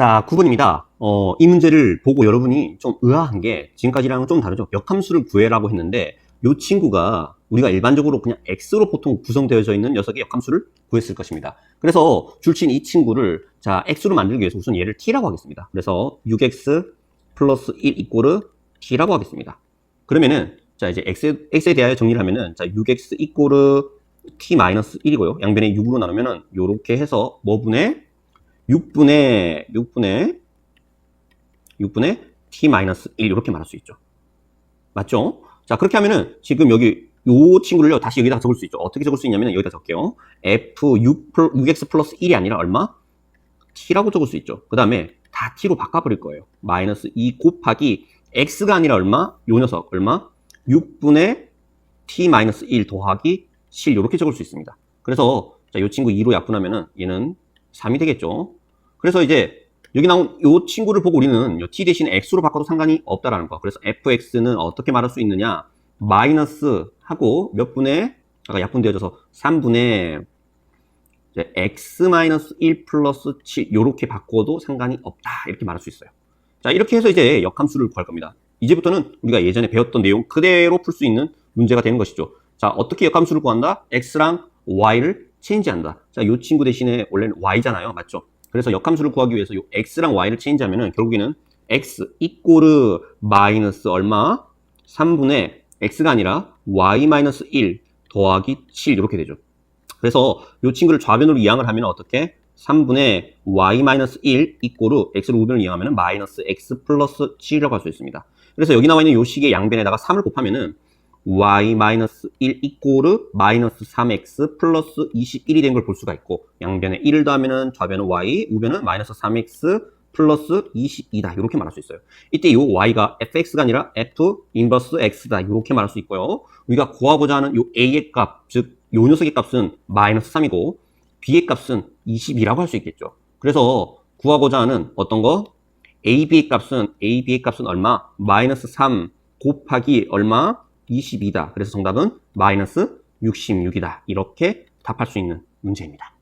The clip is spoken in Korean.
자, 9번입니다. 어, 이 문제를 보고 여러분이 좀 의아한 게 지금까지랑은 좀 다르죠. 역함수를 구해라고 했는데 이 친구가 우리가 일반적으로 그냥 x로 보통 구성되어져 있는 녀석의 역함수를 구했을 것입니다. 그래서 줄친 이 친구를 자 x로 만들기 위해서 우선 얘를 t라고 하겠습니다. 그래서 6x 플러스 1 이꼬르 t라고 하겠습니다. 그러면은 자 이제 x, x에 대하여 정리를 하면은 자 6x 이꼬르 t 마이너스 1이고요. 양변에 6으로 나누면은 요렇게 해서 뭐분의 6분의 6분의 6분의 t 마이너스 1 이렇게 말할 수 있죠. 맞죠? 자 그렇게 하면은 지금 여기 요 친구를요 다시 여기다 적을 수 있죠. 어떻게 적을 수 있냐면 여기다 적게요. f 6, 6x 플러스 1이 아니라 얼마? t라고 적을 수 있죠. 그 다음에 다 t로 바꿔버릴 거예요. 마이너스 2 곱하기 x가 아니라 얼마? 요 녀석 얼마? 6분의 t 마이너스 1 더하기 7 이렇게 적을 수 있습니다. 그래서 자, 요 친구 2로 약분하면은 얘는 3이 되겠죠. 그래서 이제 여기 나온 요 친구를 보고 우리는 요 t 대신에 x로 바꿔도 상관이 없다라는 거. 그래서 fx는 어떻게 말할 수 있느냐? 마이너스 하고 몇 분의 아까 약분되어져서 3분의 이제 x 마이너스 1 플러스 7 요렇게 바꿔도 상관이 없다 이렇게 말할 수 있어요. 자 이렇게 해서 이제 역함수를 구할 겁니다. 이제부터는 우리가 예전에 배웠던 내용 그대로 풀 수 있는 문제가 되는 것이죠. 자 어떻게 역함수를 구한다? x랑 y를 체인지한다. 자요 친구 대신에 원래는 y잖아요, 맞죠? 그래서 역함수를 구하기 위해서 요 x랑 y를 체인지하면은 결국에는 x 이꼬르 마이너스 얼마? 3분의 x가 아니라 y 마이너스 1 더하기 7 이렇게 되죠. 그래서 이 친구를 좌변으로 이항을 하면 어떻게? 3분의 y 마이너스 1 이꼬르 x를 우변으로 이항하면 마이너스 x 플러스 7이라고 할 수 있습니다. 그래서 여기 나와 있는 요 식의 양변에다가 3을 곱하면은 y 마이너스 1 이꼬르 마이너스 3x 플러스 21이 된 걸 볼 수가 있고 양변에 1을 더하면은 좌변은 y, 우변은 마이너스 3x 플러스 22다 이렇게 말할 수 있어요. 이때 이 y가 fx가 아니라 f 인버스 x다 이렇게 말할 수 있고요. 우리가 구하고자 하는 이 a의 값, 즉요 녀석의 값은 마이너스 3이고 b의 값은 22라고 할 수 있겠죠. 그래서 구하고자 하는 어떤 거? a, b의 값은 a, b의 값은 얼마? 마이너스 3 곱하기 얼마? 22다. 그래서 정답은 마이너스 66이다. 이렇게 답할 수 있는 문제입니다.